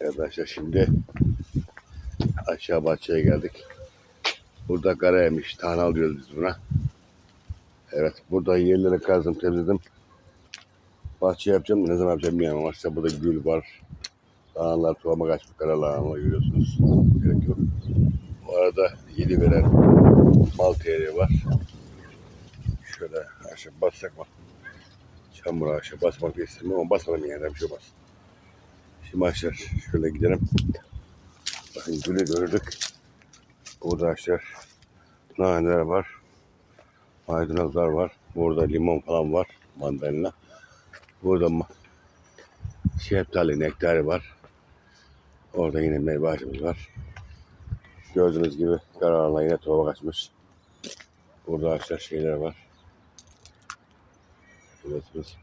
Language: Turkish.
Arkadaşlar şimdi aşağı bahçeye geldik. Burada karaymış. Tahna alıyoruz biz buna. Evet. Burada yerleri kazdım, temizledim. Bahçe yapacağım. Ne zaman yapacağım bilmiyorum ama burada gül var. Lağanlar tohuma kaçmış. Kara lağanlar görüyorsunuz. Gerek yok. Bu arada yedi veren mal teri var. Şöyle aşağı bassak mı? Çamur aşağı basmak istemiyorum ama basmadım yani bir şey olmaz. Şimdi aşağı şöyle gidelim. Bakın gülü gördük. Burada aşağı naneler var. Maydanozlar var. Burada limon falan var. Mandalina. Burada şeftali, nektarı var. Orada yine meyve ağacımız var. Gördüğünüz gibi kararla yine tova kaçmış. Burada ağaçlar şeyler var. Biliyorsunuz.